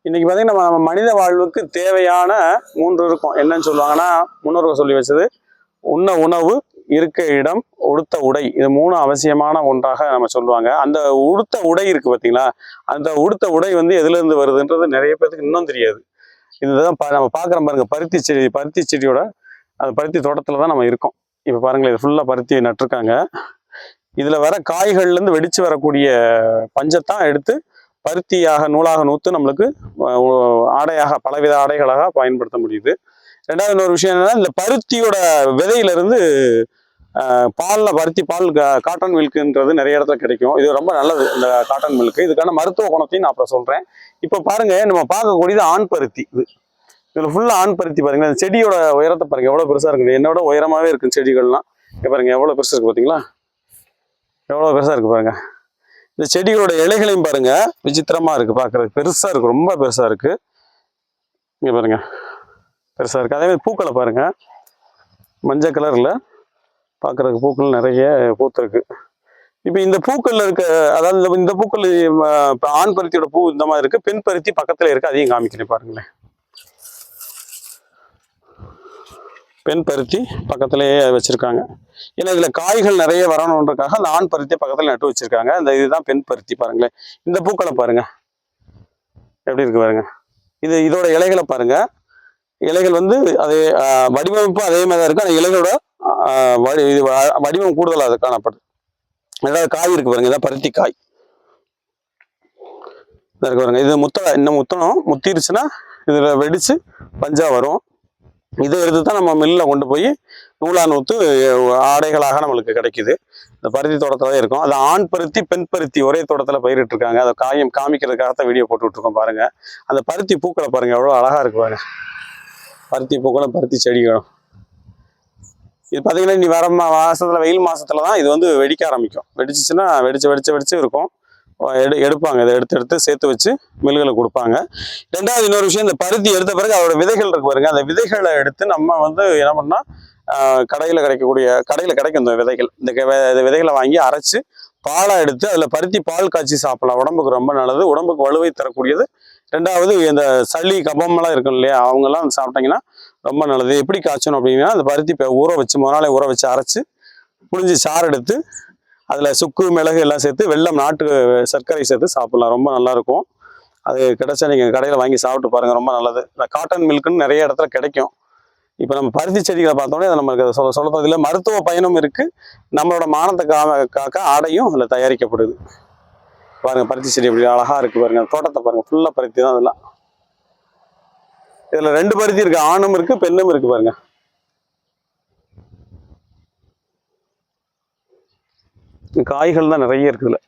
இன்னைக்கு பார்த்தீங்கன்னா நம்ம மனித வாழ்வுக்கு தேவையான மூன்று இருக்கும். என்னன்னு சொல்லுவாங்கன்னா முன்னோர்கள் சொல்லி வச்சது உண்ண உணவு இருக்க இடம் உடுத்த உடை. இது மூணு அவசியமான ஒன்றாக நம்ம சொல்லுவாங்க. அந்த உடுத்த உடை இருக்கு பார்த்தீங்களா அந்த உடுத்த உடை வந்து எதுலேருந்து வருதுன்றது நிறைய பேருக்கு இன்னும் தெரியாது. இதுதான் பா- நம்ம பார்க்குற பாருங்க பருத்தி செடி பருத்தி செடியோட அந்த பருத்தி தோட்டத்தில் தான் நம்ம இருக்கோம். இப்போ பாருங்களேன் இது ஃபுல்லாக பருத்தி நட்டிருக்காங்க. இதில் வர காய்கள்லேருந்து வெடித்து வரக்கூடிய பஞ்சத்தான் எடுத்து பருத்தியாக நூலாக நூற்று நம்மளுக்கு ஆடையாக பலவித ஆடைகளாக பயன்படுத்த முடியுது. ரெண்டாவது இன்னொரு விஷயம் என்னன்னா இந்த பருத்தியோட விதையிலிருந்து பாலில் பருத்தி பால் கா- காட்டன் மில்க்குன்றது நிறைய இடத்துல கிடைக்கும். இது ரொம்ப நல்லது இந்த காட்டன் மில்க்கு இதுக்கான மருத்துவ குணத்தையும் நான் அப்புறம் சொல்கிறேன் இப்போ பாருங்க நம்ம பார்க்கக்கூடியது ஆண் பருத்தி. இது இதில் ஃபுல்லாக ஆண் பருத்தி பாருங்கள் அந்த செடியோட உயரத்தை பாருங்கள் எவ்வளோ பெருசாக இருக்குது என்னோட உயரமாகவே இருக்கும் செடிகள்லாம். இங்க பாருங்கள் எவ்வளோ பெருசாக இருக்குது பார்த்தீங்களா எவ்வளோ பெருசாக இருக்குது பாருங்கள் இந்த செடிகளோட இலைகளையும் பாருங்க. விசித்திரமா இருக்கு பார்க்கிறதுக்கு பெருசா இருக்கு ரொம்ப பெருசா இருக்கு. இங்க பாருங்க. பெருசா இருக்கு. அதே மாதிரி பூக்களை பாருங்க. மஞ்சள் கலர்ல பார்க்கறதுக்கு பூக்கள் நிறைய பூத்திருக்கு. இப்போ இந்த பூக்கள்ல இருக்க அதாவது இந்த- இந்த பூக்கள் ஆண் பருத்தியோட பூ இந்த மாதிரி இருக்கு. பெண் பருத்தி பக்கத்துல இருக்கு. அதையும் காமிக்கிறேன் பாருங்களேன். பெண் பருத்தி பக்கத்திலேயே வச்சுருக்காங்க. ஏன்னா இதில் காய்கள் நிறைய வரணுன்றக்காக அந்த ஆண் பருத்தியை பக்கத்தில் நட்டு வச்சுருக்காங்க. இந்த இதுதான் பெண் பருத்தி பாருங்களேன். இந்த பூக்களை பாருங்கள் எப்படி இருக்கு பாருங்க. இது இதோட இலைகளை பாருங்க. இலைகள் வந்து அதே வடிவமைப்பும் வடிவமைப்பு அதே மாதிரி தான் இருக்கு. ஆனால் இலைகளோட வடி- இது வடிவம் கூடுதலாக அது காணப்படுது ரெண்டாவது காய் இருக்கு பாருங்க. இதான் பருத்தி காய். இருக்கு பாருங்க. இது முத்த இன்னும் முத்தணும். முத்திருச்சுன்னா இதில் வெடிச்சு பஞ்சா வரும். இதை எடுத்து தான் நம்ம மில்லில் கொண்டு போய் நூலா நூத்து ஆடைகளாக நம்மளுக்கு கிடைக்குது. இந்த பருத்தி தோட்டத்தில் தான் இருக்கும். அது ஆண் பருத்தி பெண் பருத்தி ஒரே தோட்டத்தில் பயிரிட்டுருக்காங்க அதை காயம் காமிக்கிறதுக்காக தான் வீடியோ போட்டுட்டு இருக்கோம் பாருங்கள் அந்த பருத்தி பூக்களை பாருங்கள் எவ்வளோ அழகாக இருக்கு பாருங்க. பருத்தி பூக்களும் பருத்தி செடிகளும். இது பார்த்தீங்கன்னா இனி வர மா- வெயில் மாசத்துல தான் இது வந்து வெடிக்க ஆரம்பிக்கும். வெடிச்சிச்சுன்னா வெடிச்சு வெடிச்சு வெடிச்சு இருக்கும். எடு எடுப்பாங்க. இதை எடுத்து எடுத்து சேர்த்து வச்சு மில்லுகளை கொடுப்பாங்க. ரெண்டாவது இன்னொரு விஷயம் இந்த பருத்தி எடுத்த பிறகு அதோட விதைகள் இருக்கு பாருங்க. அந்த விதைகளை எடுத்து நம்ம வந்து என்ன பண்ணால் கடையில் கிடைக்கக்கூடிய கடையில் கிடைக்கும் இந்த விதைகள். இந்த விதைகளை வாங்கி அரைச்சு பாலை எடுத்து அதில் பருத்தி பால் காய்ச்சி சாப்பிடலாம். உடம்புக்கு ரொம்ப நல்லது. உடம்புக்கு வலுவை தரக்கூடியது. ரெண்டாவது இந்த சளி கபமெல்லாம் இருக்கும் இல்லையா? அவங்கெல்லாம் சாப்பிட்டீங்கன்னா ரொம்ப நல்லது. எப்படி காய்ச்சணும் அப்படின்னா அந்த பருத்தி இப்போ ஊற வச்சு முத நாளே ஊற வச்சு அரைச்சி புழிஞ்சு சாறு எடுத்து அதில் சுக்கு மிளகு எல்லாம் சேர்த்து வெள்ளம் நாட்டு சர்க்கரை சேர்த்து சாப்பிட்லாம். ரொம்ப நல்லாயிருக்கும். அது கிடைச்சா நீங்கள் கடையில் வாங்கி சாப்பிட்டு பாருங்கள் ரொம்ப நல்லது. இந்த காட்டன் மில்க்குன்னு நிறைய இடத்துல கிடைக்கும். இப்போ நம்ம பருத்தி செடிகளை பார்த்தோன்னே அதை நமக்கு சொல்ல சொல்றதுல மருத்துவ பயனும் இருக்குது நம்மளோட மானத்தை காக்க ஆடையும் அதில் தயாரிக்கப்படுது. பாருங்கள் பருத்தி செடி எப்படி அழகாக இருக்குது பாருங்கள் தோட்டத்தை பாருங்கள் ஃபுல்லாக பருத்தி தான் அதெல்லாம் இதில் ரெண்டு பருத்தி இருக்குது ஆணும் இருக்குது பெண்ணும் இருக்குது பாருங்கள் காய்கள் தான் நிறைய இருக்குதுல.